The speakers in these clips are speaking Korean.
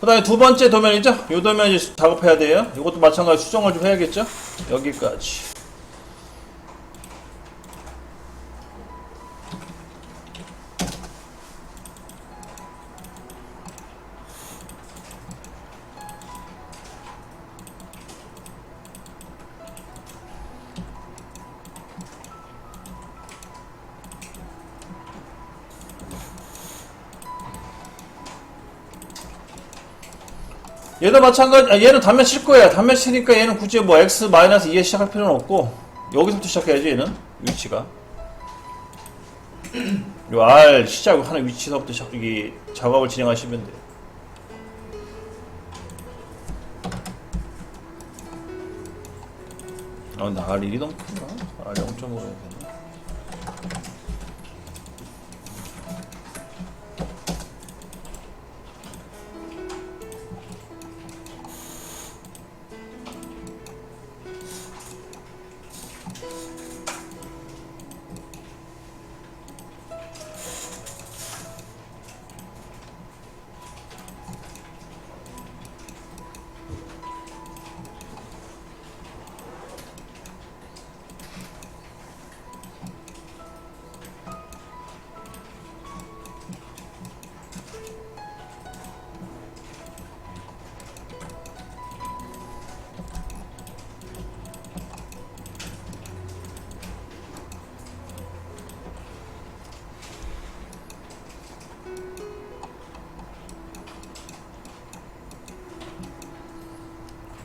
그 다음에 두 번째 도면이죠. 이 도면 이제 작업해야 돼요. 이것도 마찬가지 수정을 좀 해야겠죠. 여기까지. 얘도 마찬가지, 아, 얘는 단면 칠 거야. 단면 치니까 얘는 굳이 뭐 x 마이너스 2에 시작할 필요는 없고 여기서부터 시작해야지 얘는 위치가. 요 R 시작 하는 위치서부터 시작, 이 작업을 진행하시면 돼요. 아, 근데 R 1이 너무 크나? R 0.5로 해야 되나?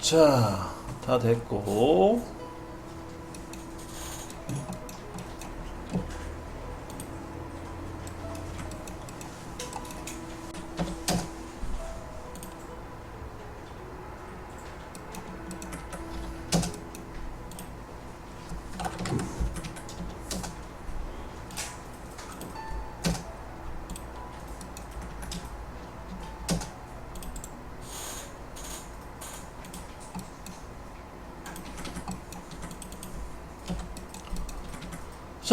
자, 다 됐고.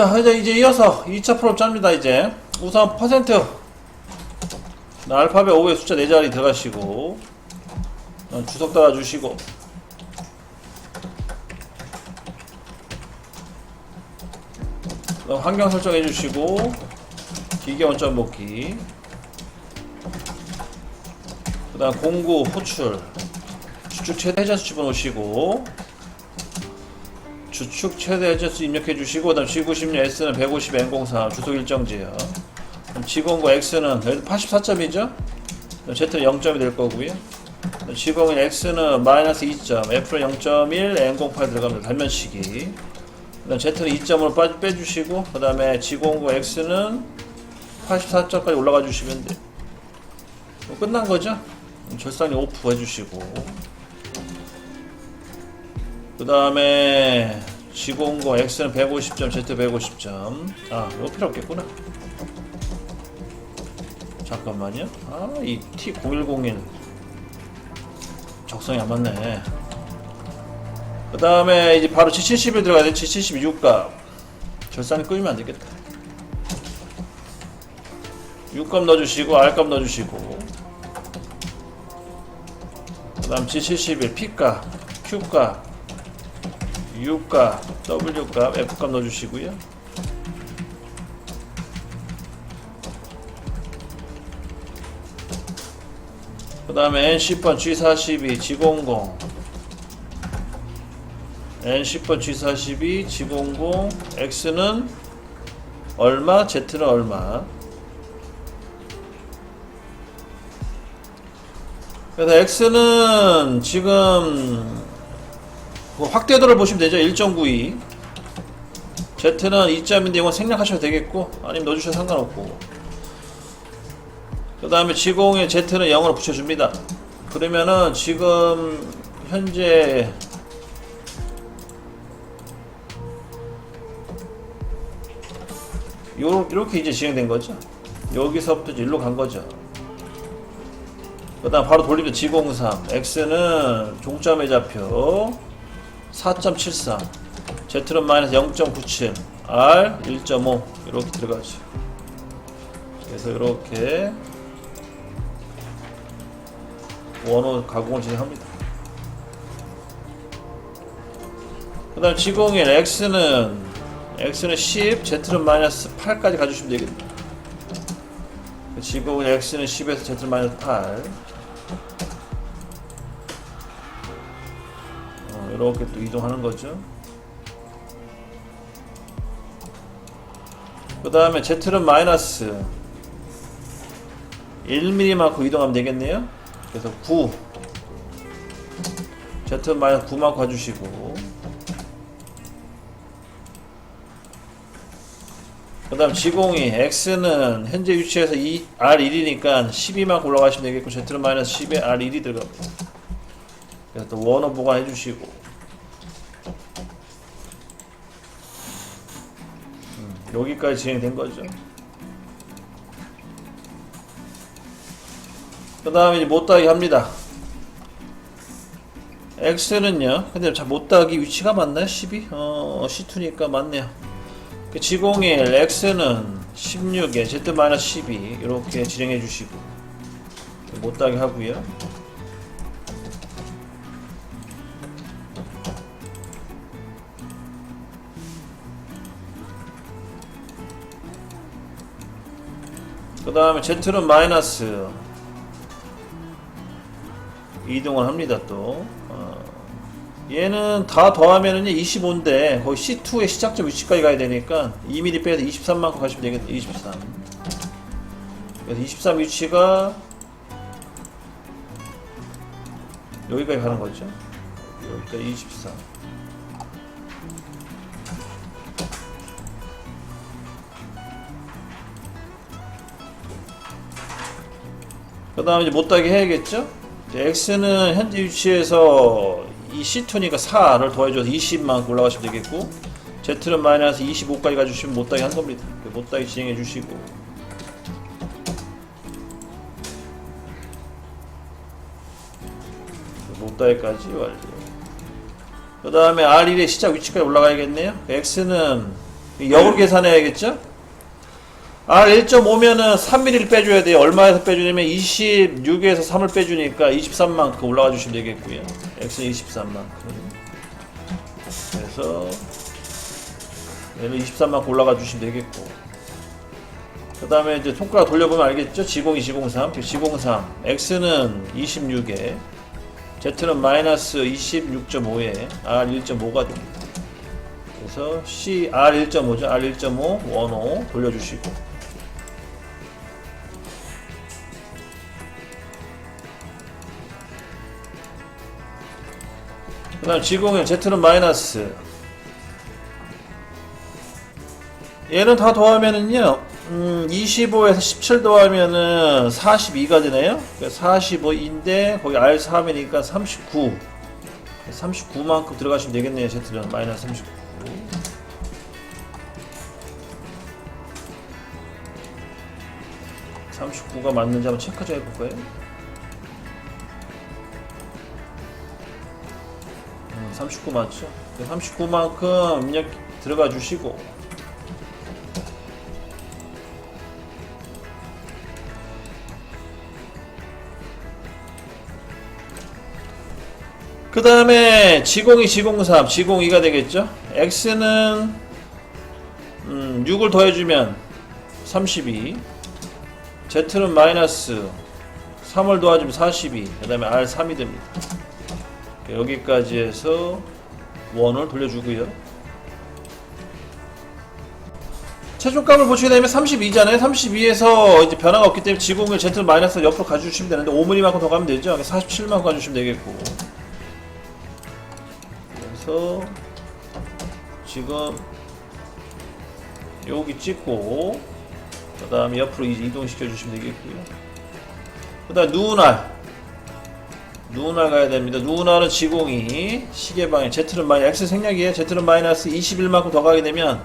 자, 이제 이제 이어서 2차 프로그램 짭니다, 이제. 우선 퍼센트. 나 알파벳 5에 숫자 4자리 들어가시고. 어, 주석 달아주시고. 그다음 환경 설정해 주시고. 기계 원점 복귀. 그 다음 공구, 호출. 주축 최대 해전수 집어넣으시고. 주축 최대 해제수 입력해 주시고 그다음 G90년 S는 150 N03 주소 일정지요. G09 X는 여기 84점이죠? Z는 0점이 될 거고요. G01 X는 마이너스 2점, F는 0.1, N08 들어갑니다. 단면치기. 그다음 Z는 2점으로 빠, 빼주시고 그다음에 G09 X는 84점까지 올라가 주시면 돼요. 뭐 끝난 거죠? 절상이 오프 해주시고 그 다음에 G09 X는 150점, Z 150점. 아, 이거 필요 없겠구나. 잠깐만요. 아, 이 T0101 적성이 안 맞네. 그 다음에 이제 바로 G71 들어가야 돼. G72값. 절산이 끄면 안 되겠다. 6값 넣어주시고, R값 넣어주시고. 그 다음 G71 P값, Q값. U값, W값, F값 넣어주시고요. 그 다음에 N10번 G42, G00. N10번 G42, G00. X는 얼마, Z는 얼마? 그래서 X는 지금 그 확대도를 보시면 되죠. 1.92 Z는 2점인데 이건 생략하셔도 되겠고 아니면 넣어주셔도 상관없고 그 다음에 지공의 Z는 0으로 붙여줍니다. 그러면은 지금 현재 요, 이렇게 이제 진행된 거죠. 여기서부터 이제 일로 간 거죠. 그 다음 바로 돌리면 지공삼 X는 종점에 잡혀 4.74 제트론 마이너스 0.97 R 1.5 이렇게 들어가죠. 그래서 이렇게 원호 가공을 진행합니다. 그 다음 지공일 X는 X는 10 Z는 마이너스 8까지 가주시면 되겠네요. 지공일 X는 10에서 Z는 마이너스 8 이렇게 또 이동하는 거죠. 그 다음에 Z는 마이너스 1mm만큼 이동하면 되겠네요. 그래서 9 Z 마이너스 9만큼 가주시고 그 다음 지공이 X는 현재 위치에서 이 R1이니까 12만큼 올라가시면 되겠고 Z는 마이너스 10에 R1이 들어갑니다. 그래서 또 원어 보관해 주시고 여기까지 진행된 거죠. 그 다음에 이제 못따기 합니다. X는요, 근데 잘 못따기 위치가 맞나요? 12? 어, C2니까 맞네요. 그 G01, X는 16에 Z-12 이렇게 진행해 주시고 못따기 하고요. 그 다음에 Z는 마이너스. 이동을 합니다 또. 어, 얘는 다 더하면은 25인데 거의 C2의 시작점 위치까지 가야 되니까 2mm 빼서 23만큼 가시면 되겠네 23 그래서 23 위치가 여기까지 가는 거죠? 여기까지 24 그 다음에 이제 못하게 해야겠죠 X는 현재 위치에서 이 C2니까 4를 더해줘서 20만 올라가시면 되겠고 Z는 마이너스 25까지 가주시면 못다기 한 겁니다. 그 못다기 진행해 주시고 그 못다기까지 완료. 그 다음에 R1의 시작 위치까지 올라가야겠네요. 그 X는 역을 계산해야겠죠? R 1.5면은 3mm를 빼줘야 돼요. 얼마에서 빼주냐면 26에서 3을 빼주니까 23만큼 올라가 주시면 되겠고요. X는 23만큼. 그래서 얘는 23만큼 올라가 주시면 되겠고. 그 다음에 이제 손가락 돌려보면 알겠죠? G02, G03, G03. X는 26에 Z는 마이너스 26.5에 R 1.5가 됩니다. 그래서 C R 1.5죠. R 1.5 원호 돌려주시고. 그 다음 G01 Z는 마이너스 얘는 다 더하면은요 음, 25에서 17 더하면은 42가 되네요 45인데 거기 R3이니까 39 39만큼 들어가시면 되겠네요 Z는 마이너스 39 39가 맞는지 한번 체크 좀 해볼까요? 39 맞죠? 39만큼 입력 들어가 주시고 그 다음에 G02, G03, G02가 되겠죠? X는 음, 6을 더해주면 32 Z는 마이너스 3을 더해주면 42 그 다음에 R3이 됩니다 여기까지 해서 원을 돌려주고요. 최종값을 보시게 되면 32잖아요. 32에서 이제 변화가 없기 때문에 지공을 Z 마이너스 옆으로 가주시면 되는데 5mm만큼 더 가면 되죠. 47만큼 가주시면 되겠고. 그래서 지금 여기 찍고 그 다음에 옆으로 이동시켜 주시면 되겠고요. 그 다음 누날 누날 가야 됩니다. 누날은 지공이 시계방향 Z는 마이너스 X 생략이에요. Z는 마이너스 21만큼 더 가게 되면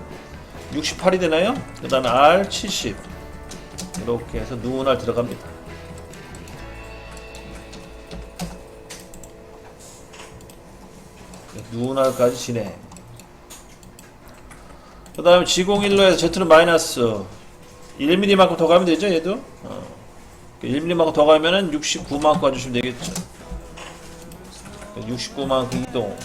68이 되나요? 그 다음에 R 70 이렇게 해서 누날 들어갑니다. 누날까지 진행. 그 다음에 G01로에서 Z는 마이너스 1mm만큼 더 가면 되죠, 얘도? 어. 1, 2만큼 더 가면은 69만큼 가주시면 되겠죠. 69만큼 이동.